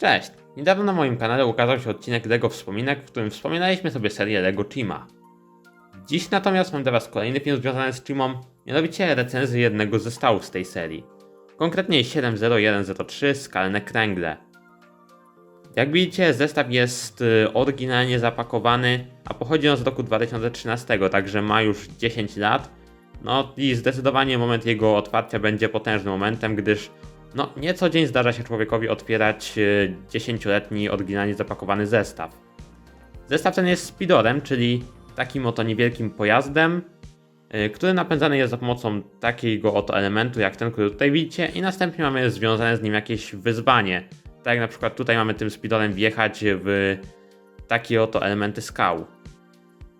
Cześć! Niedawno na moim kanale ukazał się odcinek LEGO Wspominek, w którym wspominaliśmy sobie serię LEGO Chima. Dziś natomiast mam dla Was kolejny film związany z Chimą, mianowicie recenzję jednego z zestawów z tej serii. Konkretnie 70103 Skalne Kręgle. Jak widzicie, zestaw jest y, oryginalnie zapakowany, a pochodzi on z roku 2013, także ma już 10 lat. No i zdecydowanie moment jego otwarcia będzie potężnym momentem, gdyż no, nie co dzień zdarza się człowiekowi otwierać y, 10-letni oryginalnie zapakowany zestaw. Zestaw ten jest speedorem, czyli takim oto niewielkim pojazdem, y, który napędzany jest za pomocą takiego oto elementu jak ten, który tutaj widzicie i następnie mamy związane z nim jakieś wyzwanie. Tak jak na przykład tutaj mamy tym speedorem wjechać w takie oto elementy skał.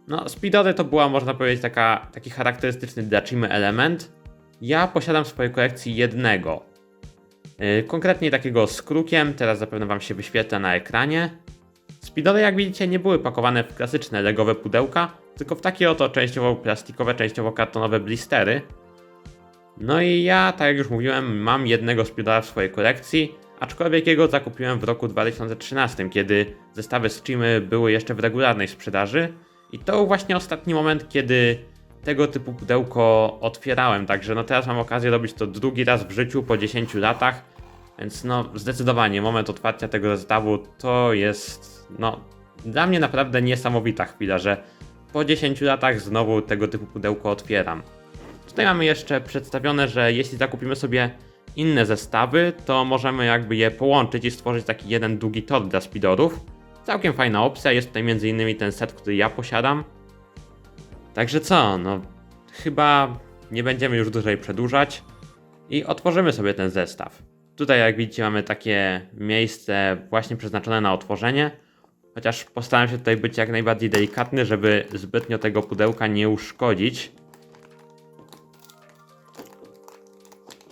No, speedory to była, można powiedzieć, taka, taki charakterystyczny dla Chimy element. Ja posiadam w swojej kolekcji jednego. Yy, Konkretnie takiego z krukiem, teraz zapewne Wam się wyświetla na ekranie. Speedory, jak widzicie, nie były pakowane w klasyczne legowe pudełka, tylko w takie oto częściowo plastikowe, częściowo kartonowe blistery. No i ja, tak jak już mówiłem, mam jednego speedora w swojej kolekcji, aczkolwiek jego zakupiłem w roku 2013, kiedy zestawy Chimy były jeszcze w regularnej sprzedaży. I to był właśnie ostatni moment, kiedy tego typu pudełko otwierałem, także no teraz mam okazję robić to drugi raz w życiu po 10 latach, więc no zdecydowanie moment otwarcia tego zestawu to jest no dla mnie naprawdę niesamowita chwila, że po 10 latach znowu tego typu pudełko otwieram. Tutaj mamy jeszcze przedstawione, że jeśli zakupimy sobie inne zestawy, to możemy jakby je połączyć i stworzyć taki jeden długi tor dla speedorów. Całkiem fajna opcja, jest tutaj m.in. ten set, który ja posiadam. Także co, no chyba nie będziemy już dłużej przedłużać i otworzymy sobie ten zestaw. Tutaj jak widzicie mamy takie miejsce właśnie przeznaczone na otworzenie, chociaż postaram się tutaj być jak najbardziej delikatny, żeby zbytnio tego pudełka nie uszkodzić.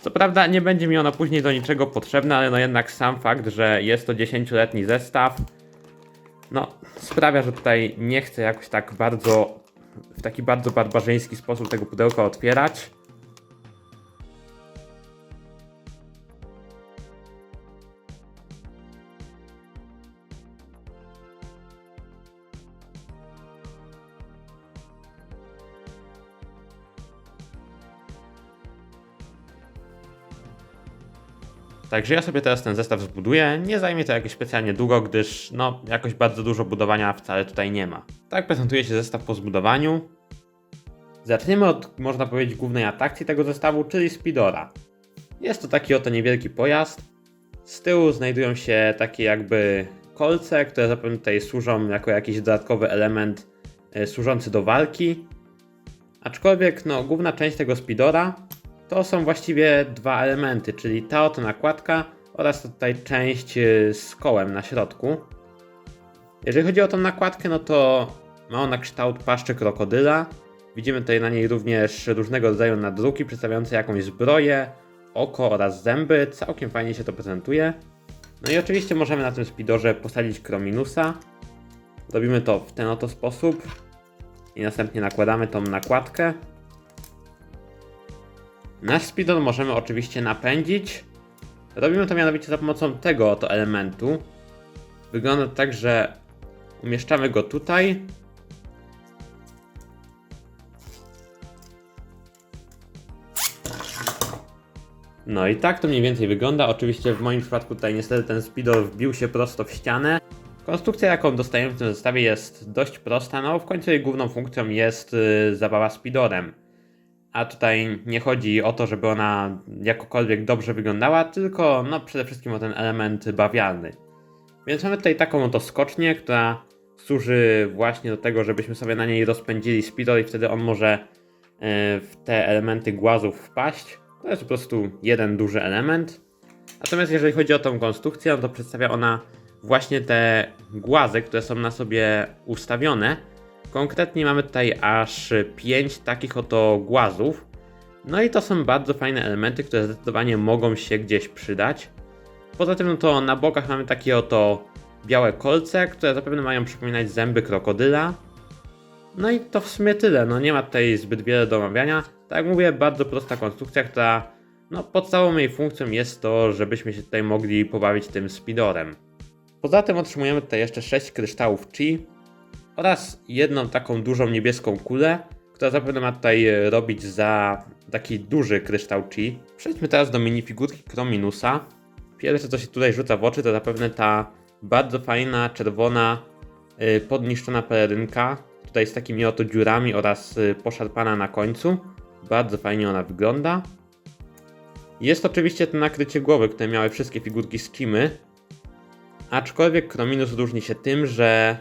Co prawda nie będzie mi ono później do niczego potrzebne, ale no jednak sam fakt, że jest to 10-letni zestaw, no sprawia, że tutaj nie chcę jakoś tak bardzo, w taki bardzo barbarzyński sposób tego pudełka otwierać. Także ja sobie teraz ten zestaw zbuduję. Nie zajmie to jakoś specjalnie długo, gdyż no jakoś bardzo dużo budowania wcale tutaj nie ma. Tak prezentuje się zestaw po zbudowaniu. Zaczniemy od, można powiedzieć, głównej atrakcji tego zestawu, czyli Speedora. Jest to taki oto niewielki pojazd. Z tyłu znajdują się takie jakby kolce, które zapewne tutaj służą jako jakiś dodatkowy element e, służący do walki. Aczkolwiek no, główna część tego Speedora to są właściwie dwa elementy, czyli ta oto nakładka oraz tutaj część y, z kołem na środku. Jeżeli chodzi o tą nakładkę, no to ma ona kształt paszczy krokodyla. Widzimy tutaj na niej również różnego rodzaju nadruki przedstawiające jakąś zbroję, oko oraz zęby. Całkiem fajnie się to prezentuje. No i oczywiście możemy na tym speedorze posadzić Krominusa. Robimy to w ten oto sposób. I następnie nakładamy tą nakładkę. Nasz speedor możemy oczywiście napędzić. Robimy to mianowicie za pomocą tego oto elementu. Wygląda tak, że umieszczamy go tutaj. No i tak to mniej więcej wygląda. Oczywiście w moim przypadku tutaj niestety ten speedor wbił się prosto w ścianę. Konstrukcja jaką dostajemy w tym zestawie jest dość prosta, no w końcu jej główną funkcją jest yy, zabawa speedorem. A tutaj nie chodzi o to, żeby ona jakokolwiek dobrze wyglądała, tylko no przede wszystkim o ten element bawialny. Więc mamy tutaj taką oto skocznię, która służy właśnie do tego, żebyśmy sobie na niej rozpędzili speedor i wtedy on może e, w te elementy głazów wpaść. To jest po prostu jeden duży element. Natomiast jeżeli chodzi o tą konstrukcję, no to przedstawia ona właśnie te głazy, które są na sobie ustawione, Konkretnie mamy tutaj aż 5 takich oto głazów. No i to są bardzo fajne elementy, które zdecydowanie mogą się gdzieś przydać. Poza tym no to na bokach mamy takie oto białe kolce, które zapewne mają przypominać zęby krokodyla. No i to w sumie tyle, no nie ma tutaj zbyt wiele do omawiania. Tak jak mówię, bardzo prosta konstrukcja, która no podstawową jej funkcją jest to, żebyśmy się tutaj mogli pobawić tym speedorem. Poza tym otrzymujemy tutaj jeszcze 6 kryształów Chi oraz jedną taką dużą niebieską kulę, która zapewne ma tutaj robić za taki duży kryształ Chi. Przejdźmy teraz do minifigurki Krominusa. Pierwsze co się tutaj rzuca w oczy to zapewne ta bardzo fajna, czerwona, y, podniszczona pelerynka. Tutaj z takimi oto dziurami oraz y, poszarpana na końcu. Bardzo fajnie ona wygląda. Jest oczywiście to nakrycie głowy, które miały wszystkie figurki z Chimy. Aczkolwiek Krominus różni się tym, że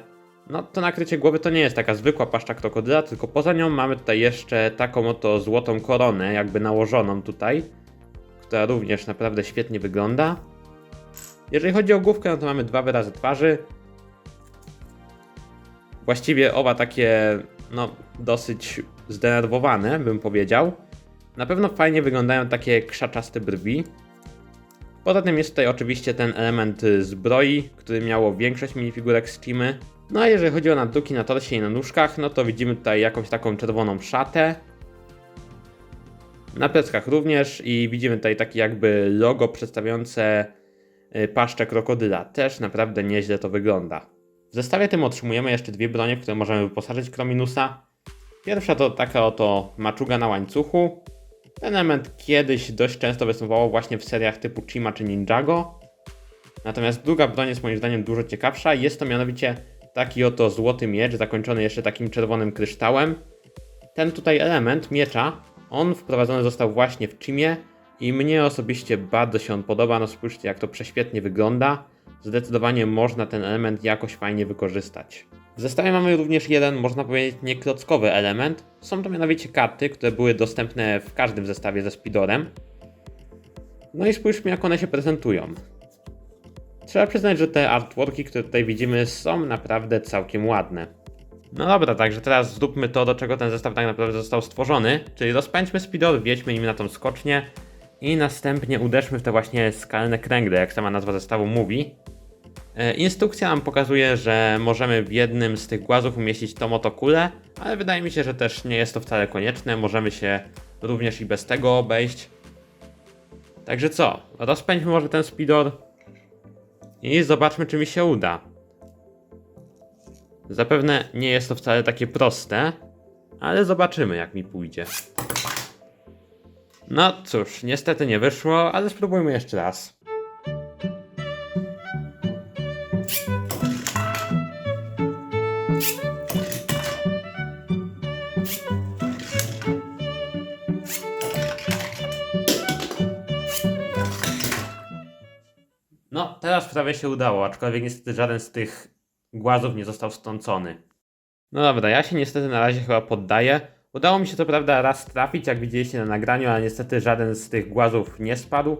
no, to nakrycie głowy to nie jest taka zwykła paszcza krokodyla, tylko poza nią mamy tutaj jeszcze taką oto złotą koronę, jakby nałożoną tutaj, która również naprawdę świetnie wygląda. Jeżeli chodzi o główkę, no to mamy dwa wyrazy twarzy. Właściwie oba takie, no, dosyć zdenerwowane, bym powiedział. Na pewno fajnie wyglądają takie krzaczaste brwi. Poza tym jest tutaj oczywiście ten element zbroi, który miało większość minifigurek z Chimy. No a jeżeli chodzi o nadruki na torsie i na nóżkach, no to widzimy tutaj jakąś taką czerwoną szatę. Na pleckach również i widzimy tutaj takie jakby logo przedstawiające paszczę krokodyla. Też naprawdę nieźle to wygląda. W zestawie tym otrzymujemy jeszcze dwie bronie, w które możemy wyposażyć Krominusa. Pierwsza to taka oto maczuga na łańcuchu. Ten element kiedyś dość często występował właśnie w seriach typu Chima czy Ninjago. Natomiast druga broń jest moim zdaniem dużo ciekawsza. Jest to mianowicie taki oto złoty miecz, zakończony jeszcze takim czerwonym kryształem. Ten tutaj element miecza, on wprowadzony został właśnie w Chimie i mnie osobiście bardzo się on podoba. No spójrzcie jak to prześwietnie wygląda. Zdecydowanie można ten element jakoś fajnie wykorzystać. W zestawie mamy również jeden, można powiedzieć, nieklockowy element. Są to mianowicie karty, które były dostępne w każdym zestawie ze Speedorem. No i spójrzmy jak one się prezentują. Trzeba przyznać, że te artworki, które tutaj widzimy, są naprawdę całkiem ładne. No dobra, także teraz zróbmy to, do czego ten zestaw tak naprawdę został stworzony, czyli rozpędźmy speedor, wjedźmy nim na tą skocznię i następnie uderzmy w te właśnie skalne kręgle, jak sama nazwa zestawu mówi. E, Instrukcja nam pokazuje, że możemy w jednym z tych głazów umieścić tą oto kulę, ale wydaje mi się, że też nie jest to wcale konieczne, możemy się również i bez tego obejść. Także co, rozpędźmy może ten speedor i zobaczmy czy mi się uda. Zapewne nie jest to wcale takie proste, ale zobaczymy jak mi pójdzie. No cóż, niestety nie wyszło, ale spróbujmy jeszcze raz. No, teraz prawie się udało, aczkolwiek niestety żaden z tych głazów nie został stącony. No dobra, ja się niestety na razie chyba poddaję. Udało mi się to prawda raz trafić, jak widzieliście na nagraniu, ale niestety żaden z tych głazów nie spadł.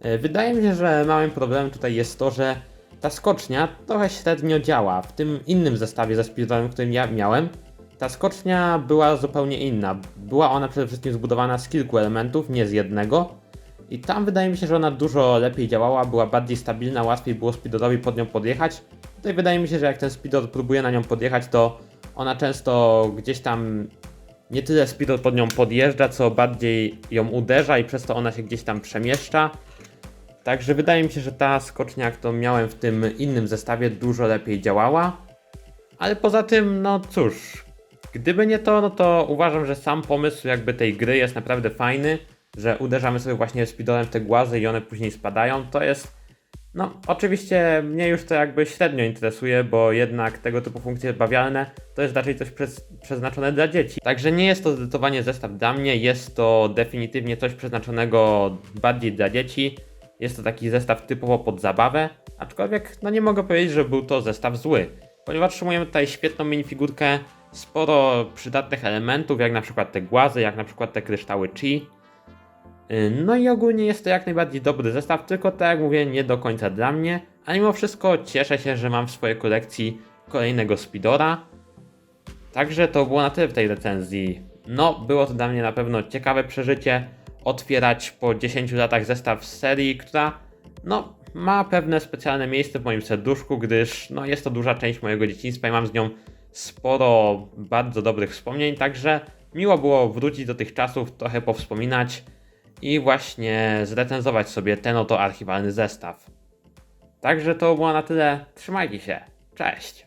E, Wydaje mi się, że małym problemem tutaj jest to, że ta skocznia trochę średnio działa. W tym innym zestawie ze speedrunem, którym ja miałem, ta skocznia była zupełnie inna. Była ona przede wszystkim zbudowana z kilku elementów, nie z jednego. I tam wydaje mi się, że ona dużo lepiej działała, była bardziej stabilna, łatwiej było speedorowi pod nią podjechać. Tutaj wydaje mi się, że jak ten speedor próbuje na nią podjechać, to ona często gdzieś tam nie tyle speedor pod nią podjeżdża, co bardziej ją uderza i przez to ona się gdzieś tam przemieszcza. Także wydaje mi się, że ta skocznia, którą miałem w tym innym zestawie, dużo lepiej działała. Ale poza tym, no cóż, gdyby nie to, no to uważam, że sam pomysł jakby tej gry jest naprawdę fajny, że uderzamy sobie właśnie speedorem w te głazy i one później spadają. To jest, no oczywiście mnie już to jakby średnio interesuje, bo jednak tego typu funkcje bawialne to jest raczej coś przez, przeznaczone dla dzieci. Także nie jest to zdecydowanie zestaw dla mnie, jest to definitywnie coś przeznaczonego bardziej dla dzieci. Jest to taki zestaw typowo pod zabawę, aczkolwiek no nie mogę powiedzieć, że był to zestaw zły, ponieważ otrzymujemy tutaj świetną minifigurkę, sporo przydatnych elementów, jak na przykład te głazy, jak na przykład te kryształy chi. Yy, No i ogólnie jest to jak najbardziej dobry zestaw, tylko tak jak mówię, nie do końca dla mnie, a mimo wszystko cieszę się, że mam w swojej kolekcji kolejnego Speedora. Także to było na tyle w tej recenzji. No, było to dla mnie na pewno ciekawe przeżycie, otwierać po 10 latach zestaw z serii, która no, ma pewne specjalne miejsce w moim serduszku, gdyż no, jest to duża część mojego dzieciństwa i mam z nią sporo bardzo dobrych wspomnień, także miło było wrócić do tych czasów, trochę powspominać i właśnie zrecenzować sobie ten oto archiwalny zestaw. Także to było na tyle. Trzymajcie się. Cześć.